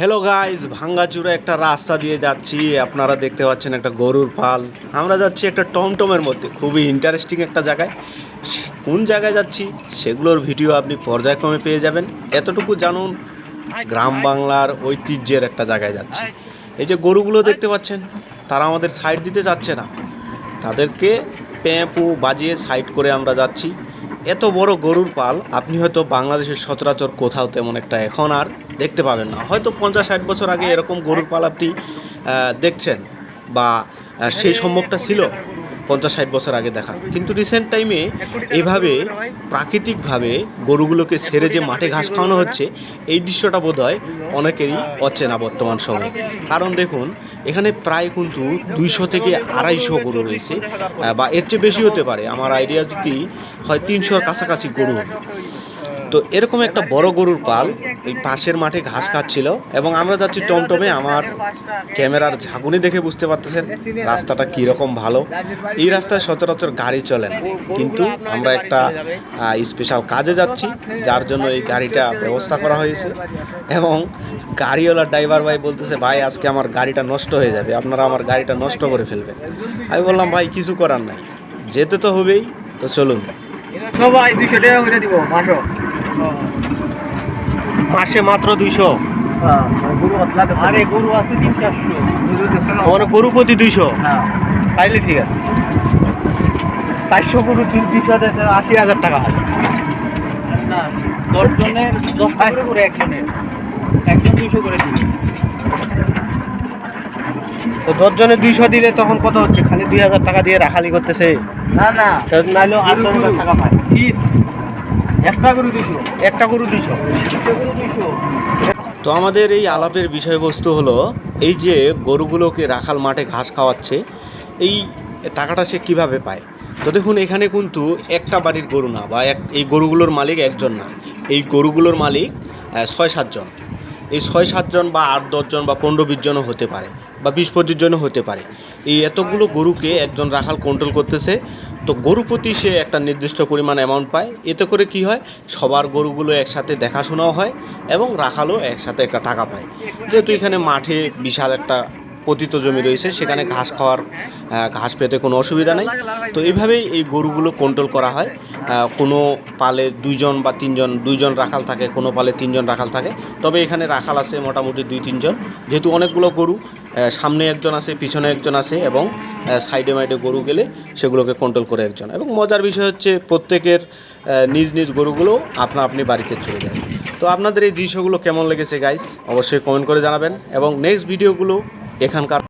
Hello guys ভাঙ্গাচুরা একটা রাস্তা দিয়ে যাচ্ছি। আপনারা দেখতে পাচ্ছেন একটা গরুর পাল। আমরা যাচ্ছি একটা টমটমের মধ্যে। খুবই ইন্টারেস্টিং একটা জায়গায়। কোন জায়গায় যাচ্ছি, সেগুলোর ভিডিও আপনি পর্যায়ক্রমে পেয়ে যাবেন। এতটুকু জানুন, গ্রাম বাংলার ঐতিহ্যের একটা জায়গায় যাচ্ছি। এই যে গরুগুলো দেখতে পাচ্ছেন, তারা আমাদের সাইড দিতে যাচ্ছে না। তাদেরকে প্যাঁপু বাজিয়ে সাইড করে আমরা যাচ্ছি। এত বড় গরুর পাল, আপনি হয়তো বাংলাদেশের সচরাচর কোথাও তেমন একটা এখন আর দেখতে পাবেন না। হয়তো পঞ্চাশ, ষাট বছর আগে এরকম গরুর পাল আপনি দেখছেন বা সেই সম্ভবটা ছিল। পঞ্চাশ ষাট বছর আগে দেখা। কিন্তু রিসেন্ট টাইমে এভাবে প্রাকৃতিকভাবে গরুগুলোকে ছেড়ে যে মাঠে ঘাস খাওয়ানো হচ্ছে, এই দৃশ্যটা বোধ হয় অনেকেরই অচেনা বর্তমান সময়ে। কারণ দেখুন, এখানে প্রায় কিন্তু দুইশো থেকে আড়াইশো গরু রয়েছে বা এর চেয়ে বেশি হতে পারে। আমার আইডিয়া যদি হয় তিনশোর কাছাকাছি গরু হবে। তো এরকম একটা বড় গরুর পাল এই পাশের মাঠে ঘাস খাচ্ছিল এবং আমরা যাচ্ছি টমটমে, আমার ক্যামেরার ঝাঁকুনি দেখে বুঝতে পারতেছেন রাস্তাটা কীরকম ভালো। এই রাস্তায় সচরাচর গাড়ি চলে না, কিন্তু আমরা একটা স্পেশাল কাজে যাচ্ছি, যার জন্য এই গাড়িটা ব্যবস্থা করা হয়েছে এবং গাড়িওয়ালা ড্রাইভার ভাই বলতেছে, ভাই, আজকে আমার গাড়িটা নষ্ট হয়ে যাবে, আপনারা আমার গাড়িটা নষ্ট করে ফেলবেন। আমি বললাম, ভাই, কিছু করার নাই, যেতে তো হবেই, তো চলুন। সবাই দুইশো টাকা করে দিব, মাসো। মাসে মাত্র দুইশো। গরু আরে গরু আছে তিন চারশো। মানে গরু প্রতি দুইশো? হ্যাঁ। তাইলে ঠিক আছে। চারশো গরু দুইশো আশি হাজার টাকা হয়। না দশ জনের দশ টাকা করে একজনের। একজন দুইশো করে দিবে। তো দশ জনে দুইশো দিলে তখন কত হচ্ছে? খালি দুই হাজার টাকা দিয়ে রাখালি করতেছে। না না। নাইলেও আট দশ হাজার টাকা পায় ফিস। একটা গরু দুইশো। একটা গরু দুইশো। গরু দুইশো। তো আমাদের এই আলাপের বিষয়বস্তু হলো এই যে গরুগুলোকে রাখাল মাঠে ঘাস খাওয়াচ্ছে এই টাকাটা সে কীভাবে পায়? তো দেখুন এখানে কিন্তু একটা বাড়ির গরু না বা এক এই গরুগুলোর মালিক একজন না। এই গরুগুলোর মালিক ছয় সাতজন এই ছয় সাতজন বা আট দশজন বা পনেরো বিশ জনও হতে পারে। বা বিশ পঁচিশ জনও হতে পারে। এই এতগুলো গরুকে একজন রাখাল কন্ট্রোল করতেছে। তো গরু প্রতি সে একটা নির্দিষ্ট পরিমাণ অ্যামাউন্ট পায়। এতে করে কি হয়? সবার গরুগুলো একসাথে দেখাশোনাও হয় এবং রাখালও একসাথে একটা টাকা পায়। যেহেতু এখানে মাঠে বিশাল একটা পতিত জমি রয়েছে, সেখানে ঘাস খাওয়ার ঘাস পেতে কোনো অসুবিধা নেই। তো এইভাবেই এই গরুগুলো কন্ট্রোল করা হয়। কোনো পালে দুইজন বা তিনজন, দুইজন রাখাল থাকে, কোনো পালে তিনজন রাখাল থাকে। তবে এখানে রাখাল আছে মোটামুটি দুই তিনজন। যেহেতু অনেকগুলো গরু সামনে একজন আছে, পিছনে একজন আছে এবং সাইডে মাইডে গরু গেলে সেগুলোকে কন্ট্রোল করে একজন। এবং মজার বিষয় হচ্ছে প্রত্যেকের নিজ নিজ গরুগুলো আপনা আপনি বাড়িতে চলে যায়। তো আপনাদের এই দৃশ্যগুলো কেমন লেগেছে গাইস অবশ্যই কমেন্ট করে জানাবেন এবং নেক্সট ভিডিওগুলো এখানকার